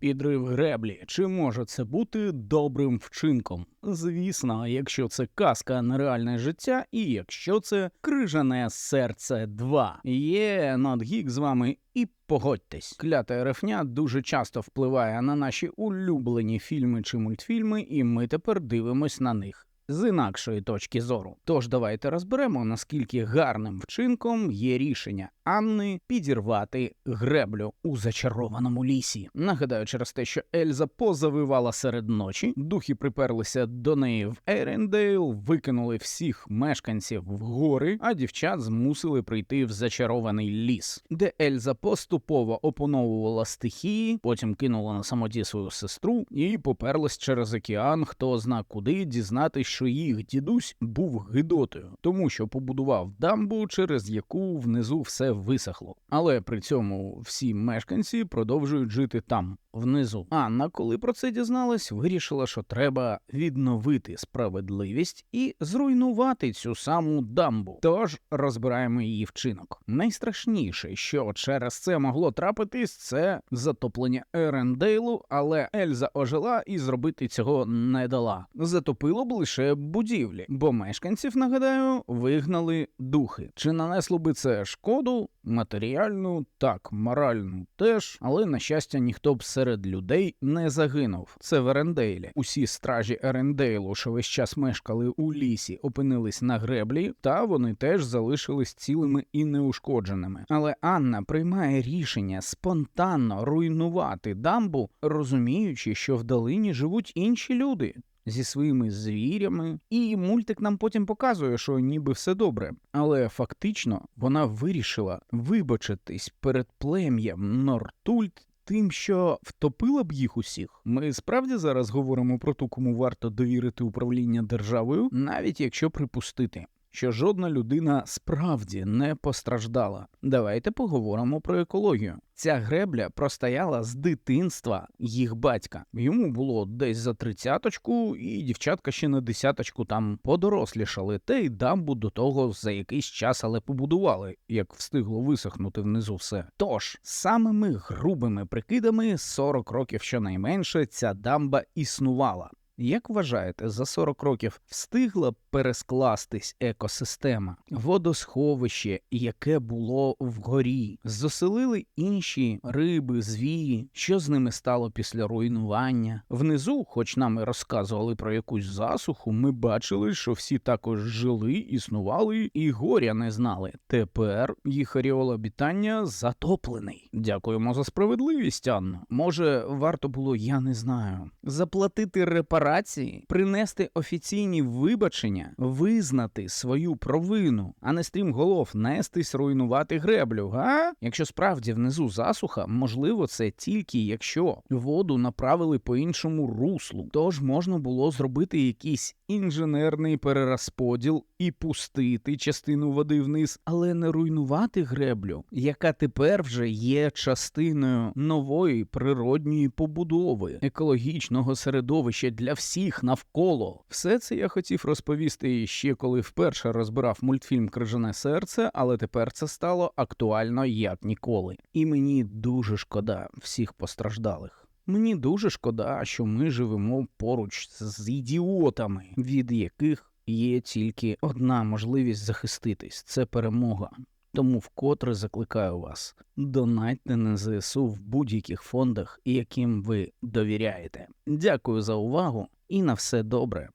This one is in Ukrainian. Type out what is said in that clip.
Підрив греблі. Чи може це бути добрим вчинком? Звісно, якщо це казка, на реальне життя, і якщо це крижане серце 2. Є надгік з вами і погодьтесь. Клята рефня дуже часто впливає на наші улюблені фільми чи мультфільми, і ми тепер дивимось на них. З інакшої точки зору. Тож давайте розберемо, наскільки гарним вчинком є рішення Анни підірвати греблю у зачарованому лісі. Нагадаю, через те, що Ельза позавивала серед ночі, духи приперлися до неї в Ерендейл, викинули всіх мешканців в гори, а дівчат змусили прийти в зачарований ліс, де Ельза поступово опановувала стихії, потім кинула на самоті свою сестру і поперлась через океан, хто зна куди дізнатись, що їх дідусь був гидотою, тому що побудував дамбу, через яку внизу все висохло. Але при цьому всі мешканці продовжують жити там, внизу. Анна, коли про це дізналась, вирішила, що треба відновити справедливість і зруйнувати цю саму дамбу. Тож розбираємо її вчинок. Найстрашніше, що через це могло трапитись, це затоплення Ерендейлу, але Ельза ожила і зробити цього не дала. Затопило б лише будівлі, бо мешканців, нагадаю, вигнали духи. Чи нанесло би це шкоду? Матеріальну, так, моральну теж, але на щастя, ніхто б серед людей не загинув. Це в Ерендейлі. Усі стражі Ерендейлу, що весь час мешкали у лісі, опинились на греблі, та вони теж залишились цілими і неушкодженими. Але Анна приймає рішення спонтанно руйнувати дамбу, розуміючи, що в долині живуть інші люди. Зі своїми звірями, і мультик нам потім показує, що ніби все добре. Але фактично вона вирішила вибачитись перед плем'ям Нортульт тим, що втопила б їх усіх. Ми справді зараз говоримо про ту, кому варто довірити управління державою, навіть якщо припустити. Що жодна людина справді не постраждала. Давайте поговоримо про екологію. Ця гребля простояла з дитинства їх батька. Йому було десь за тридцяточку, і дівчатка ще на десяточку там подорослішали, та й дамбу до того за якийсь час, але побудували, як встигло висохнути внизу все. Тож самими грубими прикидами 40 років щонайменше ця дамба існувала. Як вважаєте, за 40 років встигла перескластись екосистема, водосховище, яке було вгорі, заселили інші риби, звірі, що з ними стало після руйнування? Внизу, хоч нам і розказували про якусь засуху, ми бачили, що всі також жили, існували і горя не знали. Тепер їх аріол обітання затоплений. Дякуємо за справедливість, Анно. Може, варто було, я не знаю, заплатити репарації, принести офіційні вибачення, визнати свою провину, а не стрім голов нестись руйнувати греблю, га? Якщо справді внизу засуха, можливо, це тільки якщо воду направили по іншому руслу, тож можна було зробити якийсь інженерний перерозподіл і пустити частину води вниз, але не руйнувати греблю, яка тепер вже є частиною нової природньої побудови, екологічного середовища для всіх навколо. Все це я хотів розповісти ще коли вперше розбирав мультфільм Крижане серце, але тепер це стало актуально як ніколи. І мені дуже шкода всіх постраждалих. Мені дуже шкода, що ми живемо поруч з ідіотами, від яких є тільки одна можливість захиститись це перемога. Тому вкотре закликаю вас донатьте на ЗСУ в будь-яких фондах, яким ви довіряєте. Дякую за увагу і на все добре.